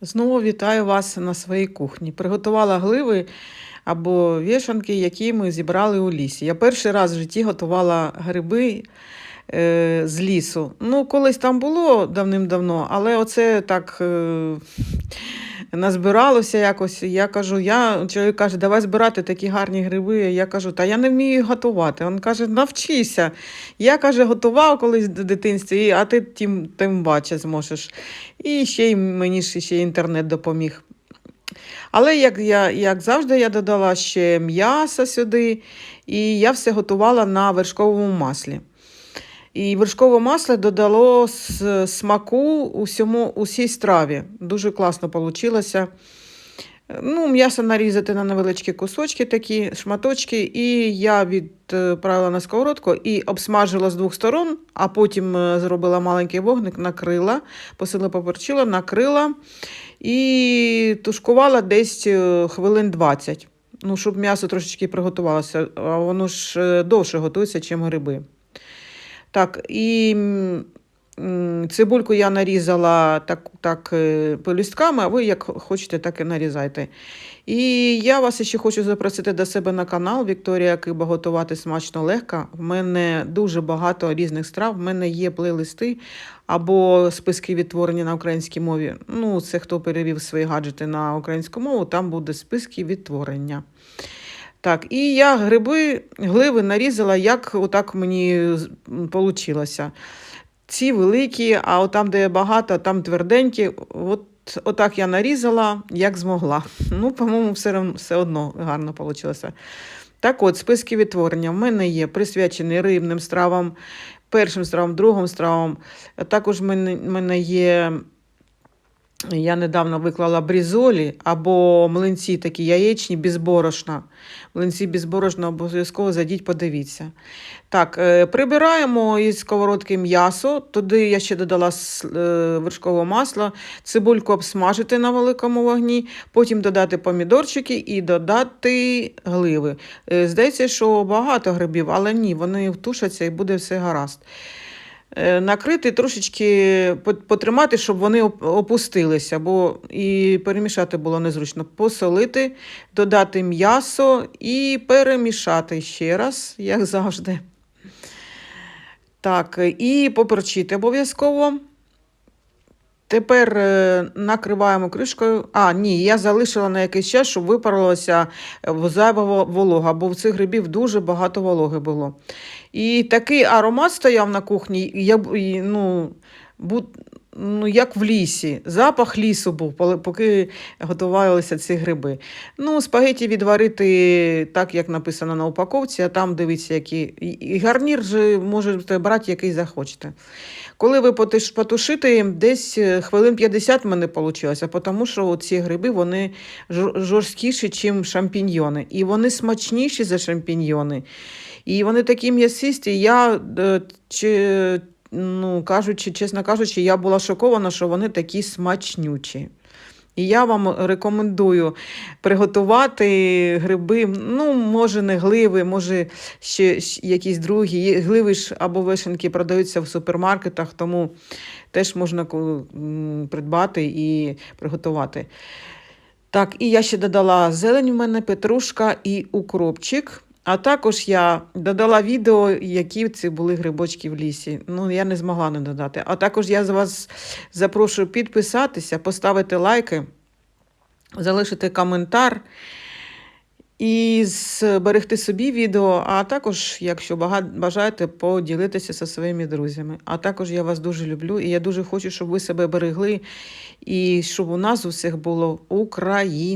Знову вітаю вас на своїй кухні. Приготувала гливи або вішанки, які ми зібрали у лісі. Я перший раз в житті готувала гриби е, з лісу. Ну, колись там було давним-давно, але оце так е, назбиралося якось. Я кажу, я, чоловік каже, давай збирати такі гарні гриби. Я кажу, та я не вмію готувати. Він каже, навчися. Я каже, готував колись в дитинстві, а ти тим, тим бачиш зможеш. І ще й мені ж ще інтернет допоміг. Але як, я, як завжди, я додала ще м'ясо сюди, і я все готувала на вершковому маслі. І вершкове масло додало смаку усьому, усій страві. Дуже класно вийшло. Ну, м'ясо нарізати на невеличкі кусочки, такі шматочки, і я відправила на сковородку і обсмажила з двох сторон, а потім е, зробила маленький вогник, накрила, посила поперчила, накрила і тушкувала десь е, хвилин 20. Ну, щоб м'ясо трошечки приготувалося, а воно ж е, довше готується, ніж гриби. Так, і цибульку я нарізала так, так е, а ви як хочете, так і нарізайте. І я вас ще хочу запросити до себе на канал Вікторія Киба готувати смачно легко. В мене дуже багато різних страв. В мене є плейлисти або списки відтворення на українській мові. Ну, це хто перевів свої гаджети на українську мову, там буде списки відтворення. Так, і я гриби, гливи нарізала, як отак мені вийшло. Ці великі, а от там, де багато, там тверденькі. От, отак я нарізала, як змогла. Ну, по-моєму, все, все одно гарно вийшло. Так от, списки відтворення в мене є присвячені рибним стравам, першим стравам, другим стравам. Також в мене є. Я недавно виклала брізолі або млинці такі яєчні без борошна. Млинці без борошна обов'язково зайдіть, подивіться. Так, е, прибираємо із сковородки м'ясо. Туди я ще додала е, вершкове масло, цибульку обсмажити на великому вогні, потім додати помідорчики і додати гливи. Е, Здається, що багато грибів, але ні, вони тушаться і буде все гаразд. Е, Накрити трошечки потримати, щоб вони опустилися, бо і перемішати було незручно. Посолити, додати м'ясо і перемішати ще раз, як завжди. Так, і поперчити обов'язково. Тепер е, накриваємо кришкою. А, ні, я залишила на якийсь час, щоб випарилася е, зайва волога, бо в цих грибів дуже багато вологи було. І такий аромат стояв на кухні, я, ну, ну, як в лісі. Запах лісу був, поки готувалися ці гриби. Ну, спагеті відварити так, як написано на упаковці, а там дивіться, які. І гарнір же можете брати, який захочете. Коли ви потушите, десь е, хвилин 50 в мене вийшло, тому що ці гриби вони жорсткіші, ніж шампіньйони. І вони смачніші за шампіньйони. І вони такі м'ясисті. Я, е, ну, кажучи, чесно кажучи, я була шокована, що вони такі смачнючі. І я вам рекомендую приготувати гриби, ну, може, не гливи, може, ще якісь другі. Гливи ж або вишеньки продаються в супермаркетах, тому теж можна придбати і приготувати. Так, і я ще додала зелень в мене, петрушка і укропчик. А також я додала відео, які це були грибочки в лісі. Ну, я не змогла не додати. А також я з вас запрошую підписатися, поставити лайки, залишити коментар і зберегти собі відео, а також, якщо бажаєте, поділитися зі своїми друзями. А також я вас дуже люблю і я дуже хочу, щоб ви себе берегли і щоб у нас у всіх було Україна.